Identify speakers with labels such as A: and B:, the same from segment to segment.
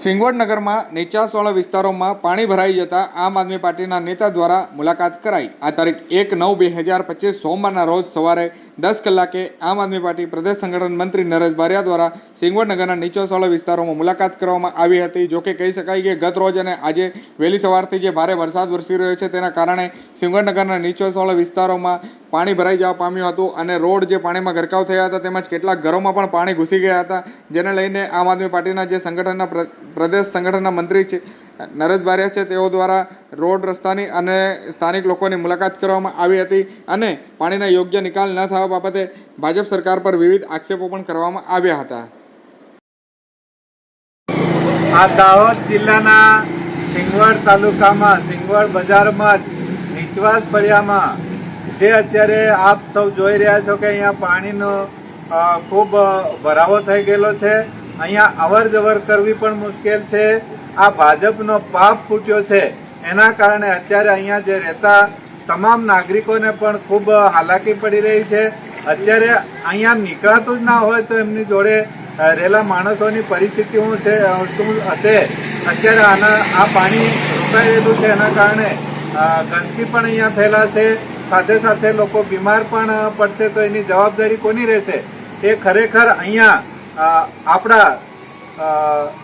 A: સિંગવડ નગરમાં નીચાસવાળા વિસ્તારોમાં પાણી ભરાઈ જતા આમ આદમી પાર્ટીના નેતા દ્વારા મુલાકાત કરાઈ. આ તારીખ એક નવ બે હજાર પચીસ સોમવારના રોજ સવારે દસ કલાકે આમ આદમી પાર્ટી પ્રદેશ સંગઠન મંત્રી નરેશ બારિયા દ્વારા સિંગવડ નગરના નીચાસવાળા વિસ્તારોમાં મુલાકાત કરવામાં આવી હતી. જોકે કહી શકાય કે ગત રોજ અને આજે વહેલી સવારથી જે ભારે વરસાદ વરસી રહ્યો છે તેના કારણે સિંગવડ નગરના નીચાસવાળા વિસ્તારોમાં પાણી ભરાઈ જવા પામ્યું હતું અને રોડ જે પાણીમાં ગરકાવ થયા હતા તેમજ કેટલાક ઘરોમાં પણ પાણી ઘૂસી ગયા હતા. જેને લઈને આમ આદમી પાર્ટીના જે સંગઠનના પ્રદેશ સંગઠનના મંત્રી છે, નરેશ બારિયા છે, તેઓ દ્વારા રોડ રસ્તાની અને સ્થાનિક લોકોની મુલાકાત કરવામાં આવી હતી અને પાણીના યોગ્ય નિકાલ ન થવા બાબતે ભાજપ સરકાર પર વિવિધ આક્ષેપો પણ કરવામાં આવ્યા હતા.
B: આ દાહોદ જિલ્લાના સિંગવડ તાલુકામાં, સિંગવડ બજારમાં જ નીચવાસ જે અત્યારે આપ સૌ જોઈ રહ્યા છો કે અહીંયા પાણીનો ખૂબ ભરાવો થઈ ગયેલો છે. અહીંયા અવર જવર કરવી પણ મુશ્કેલ છે. આ ભાજપનો પાપ ફૂટ્યો છે. એના કારણે અત્યારે અહીંયા જે રહેતા તમામ નાગરિકોને પણ ખૂબ હાલાકી પડી રહી છે. અત્યારે અહીંયા નીકળતું જ ના હોય તો એમની જોડે રહેલા માણસોની પરિસ્થિતિ શું છે શું હશે? અત્યારે આના, આ પાણી રોકાઈ રહેલું છે એના કારણે ગંદકી પણ અહીંયા ફેલાશે. સાથે સાથે લોકો બીમાર પણ પડશે તો એની જવાબદારી કોની રહેશે? એ ખરેખર અહીંયા આપણા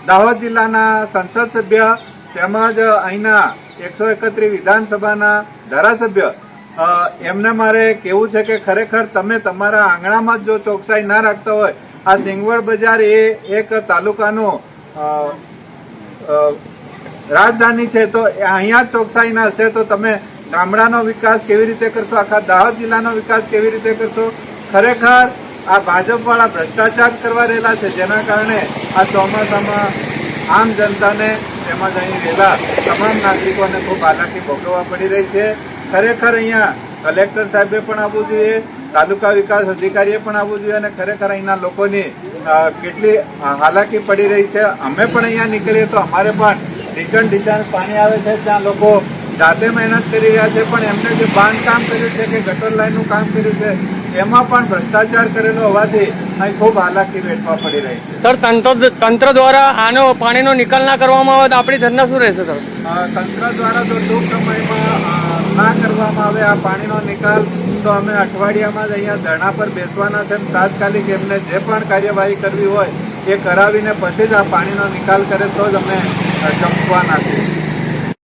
B: દાહોદ જિલ્લાના સંસદ સભ્ય તેમજ અહીંના એકસો એકત્રીસ વિધાનસભાના ધારાસભ્ય એમને મારે કેવું છે કે ખરેખર તમે તમારા આંગણામાં જ જો ચોકસાઈ ના રાખતા હોય, આ સિંગવડ બજાર એ એક તાલુકાનું રાજધાની છે, તો અહીંયા જ ચોકસાઈ ના હશે, તો તમે ગામડાનો વિકાસ કેવી રીતે કરશો? આખા દાહોદ જિલ્લાનો વિકાસ કેવી રીતે કરશો? ખરેખર આ ભાજપવાળા ભ્રષ્ટાચાર કરવા રહેલા છે. જેના કારણે આ ચોમાસામાં આમ જનતાને તેમજ અહીં રહેલા તમામ નાગરિકોને ખૂબ હાલાકી ભોગવવા પડી રહી છે. ખરેખર અહીંયા કલેક્ટર સાહેબે પણ આવવું જોઈએ, તાલુકા વિકાસ અધિકારીએ પણ આવવું જોઈએ અને ખરેખર અહીંના લોકોની કેટલી હાલાકી પડી રહી છે. અમે પણ અહીંયા નીકળીએ તો અમારે પણ ઢીચણ ઢીચણ પાણી આવે છે. ત્યાં લોકો જાતે મહેનત કરી રહ્યા છે પણ એમને જે બાંધકામ કર્યું છે કે ગટર લાઈનનું કામ કર્યું છે એમાં પણ ભ્રષ્ટાચાર કરેલો હોવાથી અહીં ખૂબ હાલાકી વેઠવા પડી રહી છે.
C: સર તંત્ર તંત્ર દ્વારા આનો પાણીનો નિકાલ ના કરવામાં આવે તો આપણી ધરના શું રહેશે સર?
B: તંત્ર દ્વારા જો ટૂંક સમયમાં ના કરવામાં આવે આ પાણીનો નિકાલ તો અમે અઠવાડિયામાં જ અહીંયા ધરણા પર બેસવાના છે તાત્કાલિક એમને જે પણ કાર્યવાહી કરવી હોય એ કરાવીને પછી જ આ પાણીનો નિકાલ કરે તો જ અમે ચમકવાના છીએ.